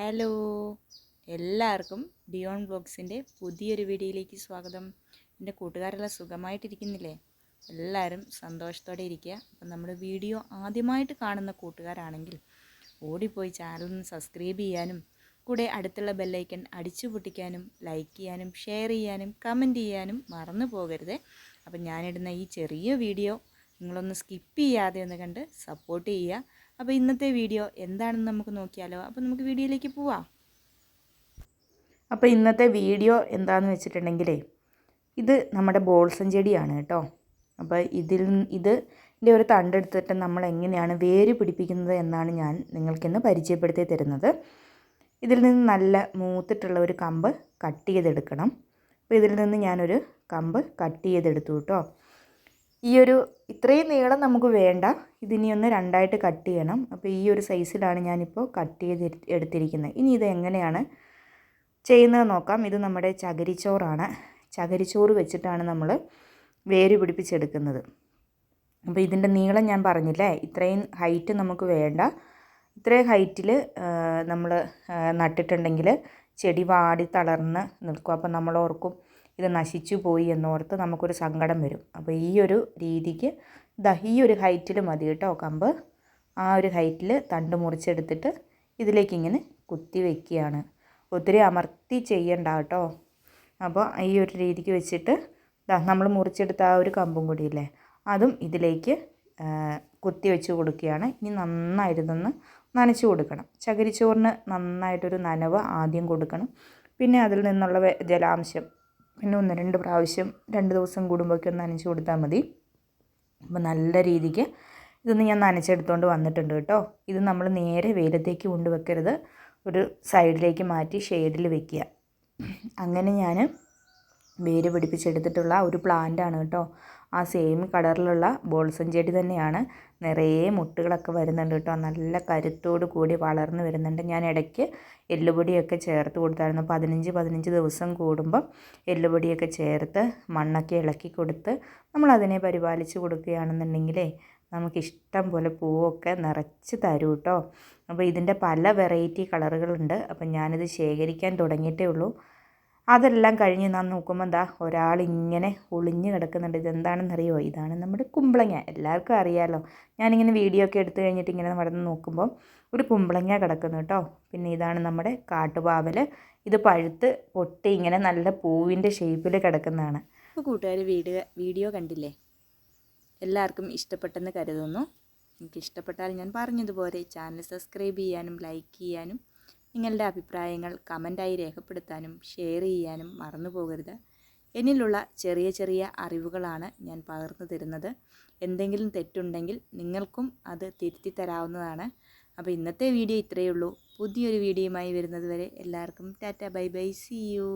Hello. എല്ലാവർക്കും Dion ബ്ലോഗ്സിന്റെ പുതിയൊരു വീഡിയോയിലേക്ക് സ്വാഗതം. എന്റെ കൂട്ടുകാരെല്ലാം സുഖമായിട്ടിരിക്കുന്നില്ലേ? എല്ലാവരും സന്തോഷത്തോടെ ഇരിക്കുക. അപ്പം നമ്മുടെ വീഡിയോ ആദ്യമായിട്ട് കാണുന്ന കൂട്ടുകാരാണെങ്കിൽ ഓടിപ്പോയി ചാനലൊന്ന് സബ്സ്ക്രൈബ് ചെയ്യാനും കൂടെ അടുത്തുള്ള ബെല്ലൈക്കൺ അടിച്ചു പൊട്ടിക്കാനും ലൈക്ക് ചെയ്യാനും ഷെയർ ചെയ്യാനും കമന്റ് ചെയ്യാനും മറന്നു പോകരുത്. അപ്പം ഞാനിടുന്ന ഈ ചെറിയ വീഡിയോ നിങ്ങളൊന്ന് സ്കിപ്പ് ചെയ്യാതെ ഒന്ന് കണ്ട് സപ്പോർട്ട് ചെയ്യുക. അപ്പോൾ ഇന്നത്തെ വീഡിയോ എന്താണെന്ന് നമുക്ക് നോക്കിയാലോ? അപ്പോൾ നമുക്ക് വീഡിയോയിലേക്ക് പോവാം. അപ്പോൾ ഇന്നത്തെ വീഡിയോ എന്താണെന്ന് വെച്ചിട്ടുണ്ടെങ്കിലേ ഇത് നമ്മുടെ ബോൾസൻ ചെടിയാണ് കേട്ടോ. അപ്പോൾ ഇതിൽ ഇത് ഇതിന്റെ ഒരു തണ്ടെടുത്തിട്ട് നമ്മൾ എങ്ങനെയാണ് വേര് പിടിപ്പിക്കുന്നത് എന്നാണ് ഞാൻ നിങ്ങൾക്കിന്ന് പരിചയപ്പെടുത്തി തരുന്നത്. ഇതിൽ നിന്ന് നല്ല മൂത്തിട്ടുള്ള ഒരു കമ്പ് കട്ട് ചെയ്തെടുക്കണം. അപ്പോൾ ഇതിൽ നിന്ന് ഞാനൊരു കമ്പ് കട്ട് ചെയ്തെടുത്തു കേട്ടോ. ഈ ഒരു ഇത്രയും നീളം നമുക്ക് വേണ്ട. ഇതിനി ഒന്ന് രണ്ടായിട്ട് കട്ട് ചെയ്യണം. അപ്പോൾ ഈ ഒരു സൈസിലാണ് ഞാനിപ്പോൾ കട്ട് ചെയ്ത് എടുത്തിരിക്കുന്നത്. ഇനി ഇത് എങ്ങനെയാണ് ചെയ്യുന്നത് നോക്കാം. ഇത് നമ്മുടെ ചകരിച്ചോറാണ്. ചകരിച്ചോറ് വെച്ചിട്ടാണ് നമ്മൾ വേര് പിടിപ്പിച്ചെടുക്കുന്നത്. അപ്പോൾ ഇതിന്റെ നീളം ഞാൻ പറഞ്ഞില്ലേ ഇത്രയും ഹൈറ്റ് നമുക്ക് വേണ്ട. ഇത്രയും ഹൈറ്റിൽ നമ്മൾ നട്ടിട്ടുണ്ടെങ്കിൽ ചെടി വാടി തളർന്ന് നിൽക്കും. അപ്പോൾ നമ്മൾ ഓർക്കും ഇത് നശിച്ചു പോയി എന്നോർത്ത് നമുക്കൊരു സങ്കടം വരും. അപ്പോൾ ഈ ഒരു രീതിക്ക് ദാ ഈ ഒരു ഹൈറ്റിൽ മതി കേട്ടോ കമ്പ്. ആ ഒരു ഹൈറ്റിൽ തണ്ട് മുറിച്ചെടുത്തിട്ട് ഇതിലേക്ക് ഇങ്ങനെ കുത്തി വയ്ക്കുകയാണ് ഒത്തിരി അമർത്തി ചെയ്യണ്ട കേട്ടോ. അപ്പോൾ ഈ ഒരു രീതിക്ക് വെച്ചിട്ട് നമ്മൾ മുറിച്ചെടുത്ത ആ ഒരു കമ്പും കൂടി കൂടിയില്ലേ അതും ഇതിലേക്ക് കുത്തി വെച്ച് കൊടുക്കുകയാണ്. ഇനി നന്നായിട്ടൊന്ന് നനച്ച് കൊടുക്കണം. ചകിരിച്ചോറിന് നന്നായിട്ടൊരു നനവ് ആദ്യം കൊടുക്കണം. പിന്നെ അതിൽ നിന്നുള്ള ജലാംശം പിന്നെ ഒന്ന് രണ്ട് പ്രാവശ്യം രണ്ട് ദിവസം കൂടുമ്പോഴൊക്കെ ഒന്ന് നനച്ച് കൊടുത്താൽ മതി. അപ്പോൾ നല്ല രീതിക്ക് ഇതൊന്ന് ഞാൻ നനച്ചെടുത്തുകൊണ്ട് വന്നിട്ടുണ്ട് കേട്ടോ. ഇത് നമ്മൾ നേരെ വെയിലത്തേക്ക് കൊണ്ടുവെക്കരുത് ഒരു സൈഡിലേക്ക് മാറ്റി ഷെയ്ഡിൽ വെക്കുക. അങ്ങനെ ഞാൻ വേര് പിടിപ്പിച്ചെടുത്തിട്ടുള്ള ഒരു പ്ലാന്റാണ് കേട്ടോ. ആ സെയിം കളറിലുള്ള ബോൾസൻ ചെടി തന്നെയാണ്. നിറയെ മുട്ടുകളൊക്കെ വരുന്നുണ്ട് കേട്ടോ. നല്ല കരുത്തോട് കൂടി വളർന്നു വരുന്നുണ്ട്. ഞാൻ ഇടയ്ക്ക് എല്ലുപൊടിയൊക്കെ ചേർത്ത് കൊടുത്തായിരുന്നു. പതിനഞ്ച് പതിനഞ്ച് ദിവസം കൂടുമ്പം എല്ലുപൊടിയൊക്കെ ചേർത്ത് മണ്ണൊക്കെ ഇളക്കി കൊടുത്ത് നമ്മളതിനെ പരിപാലിച്ച് കൊടുക്കുകയാണെന്നുണ്ടെങ്കിലേ നമുക്കിഷ്ടം പോലെ പൂവൊക്കെ നിറച്ച് തരും കേട്ടോ. അപ്പോൾ ഇതിന്റെ പല വെറൈറ്റി കളറുകളുണ്ട്. അപ്പം ഞാനിത് ശേഖരിക്കാൻ തുടങ്ങിയിട്ടേ ഉള്ളൂ. അതെല്ലാം കഴിഞ്ഞ് നാം നോക്കുമ്പോൾ എന്താ ഒരാൾ ഇങ്ങനെ ഒളിഞ്ഞ് കിടക്കുന്നുണ്ട്. ഇതെന്താണെന്നറിയോ? ഇതാണ് നമ്മുടെ കുമ്പളങ്ങ. എല്ലാവർക്കും അറിയാമല്ലോ ഞാനിങ്ങനെ വീഡിയോ ഒക്കെ എടുത്തു കഴിഞ്ഞിട്ട് ഇങ്ങനെ നടന്ന് നോക്കുമ്പോൾ ഒരു കുമ്പളങ്ങ കിടക്കുന്നു കേട്ടോ. പിന്നെ ഇതാണ് നമ്മുടെ കാട്ടുപാവൽ. ഇത് പഴുത്ത് പൊട്ടി ഇങ്ങനെ നല്ല പൂവിന്റെ ഷേപ്പിൽ കിടക്കുന്നതാണ്. ഇപ്പോൾ കൂട്ടുകാർ വീഡിയോ വീഡിയോ കണ്ടില്ലേ? എല്ലാവർക്കും ഇഷ്ടപ്പെട്ടെന്ന് കരുതുന്നു. എനിക്ക് ഇഷ്ടപ്പെട്ടാൽ ഞാൻ പറഞ്ഞതുപോലെ ചാനൽ സബ്സ്ക്രൈബ് ചെയ്യാനും ലൈക്ക് ചെയ്യാനും നിങ്ങളുടെ അഭിപ്രായങ്ങൾ കമന്റായി രേഖപ്പെടുത്താനും ഷെയർ ചെയ്യാനും മറന്നു പോകരുത് എന്നിലുള്ള ചെറിയ ചെറിയ അറിവുകളാണ് ഞാൻ പകർന്നു തരുന്നത്. എന്തെങ്കിലും തെറ്റുണ്ടെങ്കിൽ നിങ്ങൾക്കും അത് തിരുത്തി തരാവുന്നതാണ്. അപ്പോൾ ഇന്നത്തെ വീഡിയോ ഇത്രയേ ഉള്ളൂ. പുതിയൊരു വീഡിയോയുമായി വരുന്നത് വരെ എല്ലാവർക്കും tata bye bye. See you